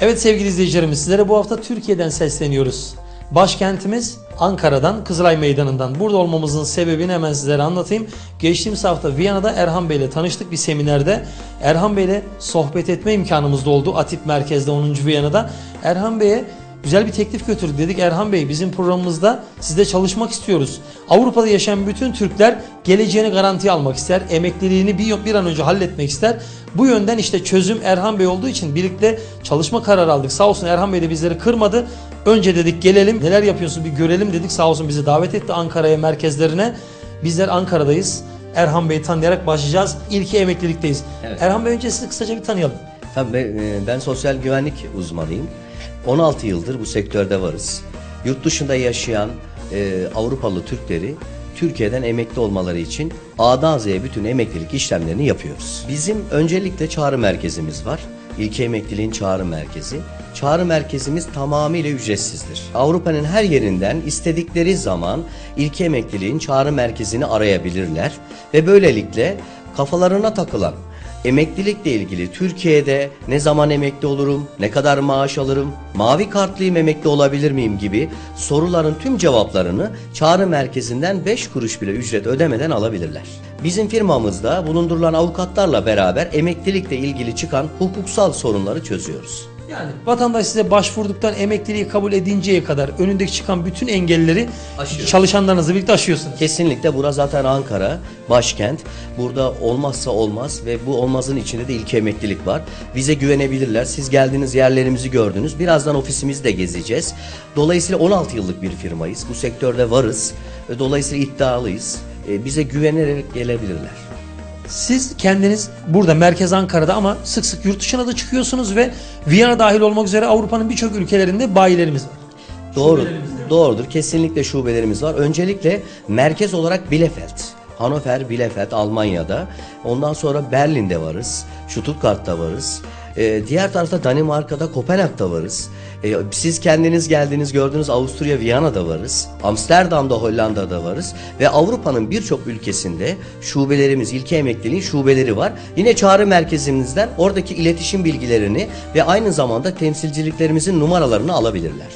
Evet sevgili izleyicilerimiz sizlere bu hafta Türkiye'den sesleniyoruz. Başkentimiz Ankara'dan Kızılay Meydanı'ndan. Burada olmamızın sebebini hemen sizlere anlatayım. Geçtiğimiz hafta Viyana'da Erhan Bey ile tanıştık bir seminerde. Erhan Bey ile sohbet etme imkanımız da oldu. Atip Merkez'de 10. Viyana'da. Erhan Bey'e güzel bir teklif götürdük. Dedik Erhan Bey bizim programımızda sizde çalışmak istiyoruz. Avrupa'da yaşayan bütün Türkler geleceğini garantiye almak ister. Emekliliğini bir, bir an önce halletmek ister. Bu yönden işte çözüm Erhan Bey olduğu için birlikte çalışma kararı aldık. Sağ olsun Erhan Bey de bizleri kırmadı. Önce dedik gelelim neler yapıyorsun bir görelim dedik. Sağ olsun bizi davet etti Ankara'ya merkezlerine. Bizler Ankara'dayız. Erhan Bey'i tanıyarak başlayacağız. İlki emeklilikteyiz. Evet. Erhan Bey önce sizi kısaca bir tanıyalım. Tabii ben, e, ben sosyal güvenlik uzmanıyım. 16 yıldır bu sektörde varız. Yurt dışında yaşayan e, Avrupalı Türkleri Türkiye'den emekli olmaları için A'dan Z'ye bütün emeklilik işlemlerini yapıyoruz. Bizim öncelikle çağrı merkezimiz var. İlke emekliliğin çağrı merkezi. Çağrı merkezimiz tamamıyla ücretsizdir. Avrupa'nın her yerinden istedikleri zaman ilke emekliliğin çağrı merkezini arayabilirler ve böylelikle kafalarına takılan Emeklilikle ilgili Türkiye'de ne zaman emekli olurum, ne kadar maaş alırım, mavi kartlıyım emekli olabilir miyim gibi soruların tüm cevaplarını çağrı merkezinden 5 kuruş bile ücret ödemeden alabilirler. Bizim firmamızda bulundurulan avukatlarla beraber emeklilikle ilgili çıkan hukuksal sorunları çözüyoruz. Yani vatandaş size başvurduktan emekliliği kabul edinceye kadar önündeki çıkan bütün engelleri Aşıyor. çalışanlarınızla birlikte aşıyorsunuz. Kesinlikle burası zaten Ankara, başkent. Burada olmazsa olmaz ve bu olmazın içinde de ilk emeklilik var. Bize güvenebilirler. Siz geldiğiniz yerlerimizi gördünüz. Birazdan ofisimizi de gezeceğiz. Dolayısıyla 16 yıllık bir firmayız. Bu sektörde varız. Dolayısıyla iddialıyız. E, Bize güvenerek gelebilirler. Siz kendiniz burada merkez Ankara'da ama sık sık yurt dışına da çıkıyorsunuz ve Viyana dahil olmak üzere Avrupa'nın birçok ülkelerinde bayilerimiz var. Doğru, doğrudur. Kesinlikle şubelerimiz var. Öncelikle merkez olarak Bielefeld. Hannover, Bielefeld Almanya'da. Ondan sonra Berlin'de varız. Stuttgart'ta varız. Ee, diğer tarafta Danimarka'da, Kopenhag'da varız. Ee, siz kendiniz geldiniz gördünüz Avusturya, Viyana'da varız. Amsterdam'da, Hollanda'da varız. Ve Avrupa'nın birçok ülkesinde şubelerimiz, ilke emekliliğin şubeleri var. Yine çağrı merkezimizden oradaki iletişim bilgilerini ve aynı zamanda temsilciliklerimizin numaralarını alabilirler.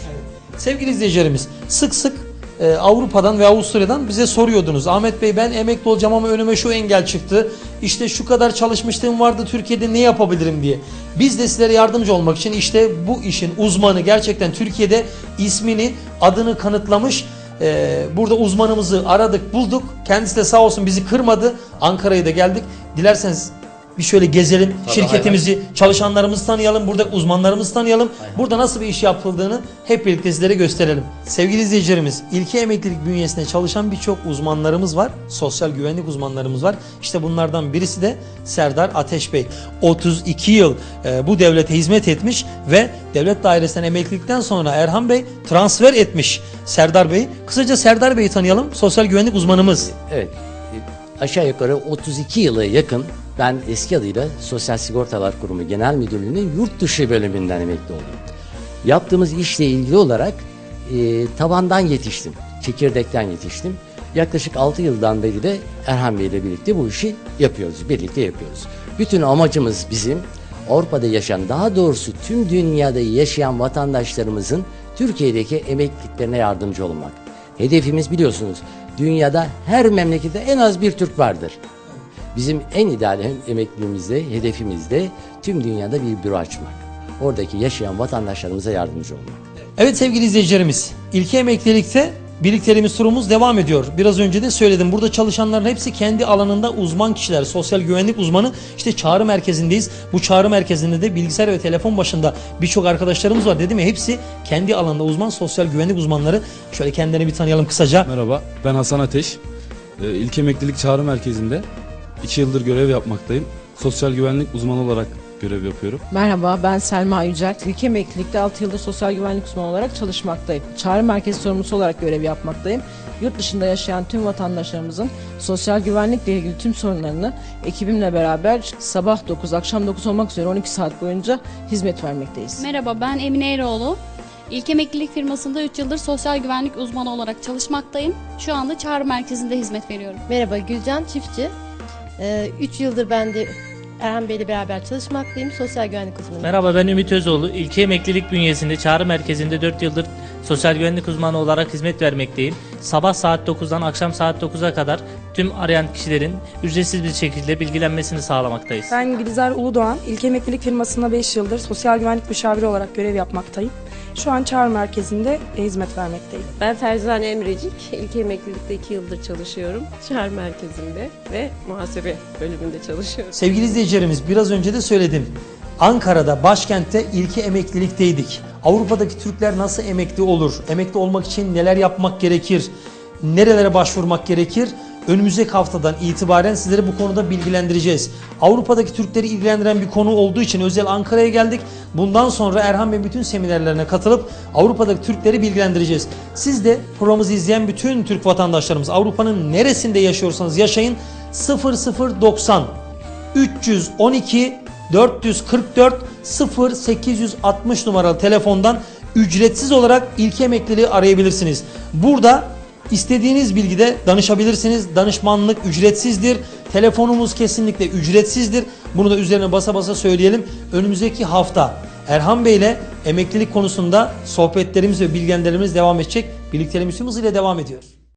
Sevgili izleyicilerimiz sık sık e, Avrupa'dan ve Avusturya'dan bize soruyordunuz. Ahmet Bey ben emekli olacağım ama önüme şu engel çıktı. İşte şu kadar çalışmışlığım vardı Türkiye'de ne yapabilirim diye. Biz de sizlere yardımcı olmak için işte bu işin uzmanı gerçekten Türkiye'de ismini adını kanıtlamış e, burada uzmanımızı aradık bulduk. Kendisi de sağ olsun bizi kırmadı. Ankara'ya da geldik. Dilerseniz bir şöyle gezelim. Tabii, Şirketimizi, çalışanlarımızı tanıyalım. Burada uzmanlarımızı tanıyalım. Burada nasıl bir iş yapıldığını hep birlikte sizlere gösterelim. Sevgili izleyicilerimiz, ilke emeklilik bünyesinde çalışan birçok uzmanlarımız var. Sosyal güvenlik uzmanlarımız var. İşte bunlardan birisi de Serdar Ateş Bey. 32 yıl e, bu devlete hizmet etmiş ve devlet dairesinden emeklilikten sonra Erhan Bey transfer etmiş Serdar Bey. Kısaca Serdar Bey'i tanıyalım. Sosyal güvenlik uzmanımız. Evet. Aşağı yukarı 32 yıla yakın ben eski adıyla Sosyal Sigortalar Kurumu Genel Müdürlüğü'nün yurt dışı bölümünden emekli oldum. Yaptığımız işle ilgili olarak e, tabandan yetiştim. Çekirdekten yetiştim. Yaklaşık 6 yıldan beri de Erhan Bey ile birlikte bu işi yapıyoruz. Birlikte yapıyoruz. Bütün amacımız bizim Avrupa'da yaşayan daha doğrusu tüm dünyada yaşayan vatandaşlarımızın Türkiye'deki emekliliklerine yardımcı olmak. Hedefimiz biliyorsunuz dünyada her memlekette en az bir Türk vardır. Bizim en ideal hem emekliliğimizde, hedefimizde tüm dünyada bir büro açmak. Oradaki yaşayan vatandaşlarımıza yardımcı olmak. Evet sevgili izleyicilerimiz, ilke emeklilikte birliklerimiz turumuz devam ediyor. Biraz önce de söyledim. Burada çalışanların hepsi kendi alanında uzman kişiler, sosyal güvenlik uzmanı. İşte çağrı merkezindeyiz. Bu çağrı merkezinde de bilgisayar ve telefon başında birçok arkadaşlarımız var dedim ya hepsi kendi alanında uzman sosyal güvenlik uzmanları. Şöyle kendilerini bir tanıyalım kısaca. Merhaba, ben Hasan Ateş. Ee, İlk Emeklilik Çağrı Merkezi'nde 2 yıldır görev yapmaktayım. Sosyal güvenlik uzmanı olarak görev yapıyorum. Merhaba ben Selma Yücel. Ülke emeklilikte 6 yıldır sosyal güvenlik uzmanı olarak çalışmaktayım. Çağrı merkezi sorumlusu olarak görev yapmaktayım. Yurt dışında yaşayan tüm vatandaşlarımızın sosyal güvenlikle ilgili tüm sorunlarını ekibimle beraber sabah 9, akşam 9 olmak üzere 12 saat boyunca hizmet vermekteyiz. Merhaba ben Emine Eroğlu. İlk emeklilik firmasında 3 yıldır sosyal güvenlik uzmanı olarak çalışmaktayım. Şu anda çağrı merkezinde hizmet veriyorum. Merhaba Gülcan Çiftçi. 3 yıldır ben de Erhan Bey ile beraber çalışmaktayım. Sosyal güvenlik uzmanıyım. Merhaba ben Ümit Özoğlu. İlke Emeklilik bünyesinde Çağrı Merkezi'nde 4 yıldır sosyal güvenlik uzmanı olarak hizmet vermekteyim. Sabah saat 9'dan akşam saat 9'a kadar tüm arayan kişilerin ücretsiz bir şekilde bilgilenmesini sağlamaktayız. Ben Gülizar Uludoğan, İlk Emeklilik firmasında 5 yıldır sosyal güvenlik müşaviri olarak görev yapmaktayım. Şu an Çağrı Merkezi'nde hizmet vermekteyim. Ben Ferzane Emrecik. İlk emeklilikte 2 yıldır çalışıyorum. Şehir merkezinde ve muhasebe bölümünde çalışıyorum. Sevgili izleyicilerimiz biraz önce de söyledim. Ankara'da başkentte ilki emeklilikteydik. Avrupa'daki Türkler nasıl emekli olur? Emekli olmak için neler yapmak gerekir? Nerelere başvurmak gerekir? Önümüzdeki haftadan itibaren sizleri bu konuda bilgilendireceğiz. Avrupa'daki Türkleri ilgilendiren bir konu olduğu için özel Ankara'ya geldik. Bundan sonra Erhan Bey bütün seminerlerine katılıp Avrupa'daki Türkleri bilgilendireceğiz. Siz de programımızı izleyen bütün Türk vatandaşlarımız Avrupa'nın neresinde yaşıyorsanız yaşayın 0090 312 444 0860 numaralı telefondan ücretsiz olarak ilk emekliliği arayabilirsiniz. Burada istediğiniz bilgide danışabilirsiniz. Danışmanlık ücretsizdir. Telefonumuz kesinlikle ücretsizdir. Bunu da üzerine basa basa söyleyelim. Önümüzdeki hafta Erhan Bey ile emeklilik konusunda sohbetlerimiz ve bilgilendirmelerimiz devam edecek. Birlikteliğimiz ile devam ediyor.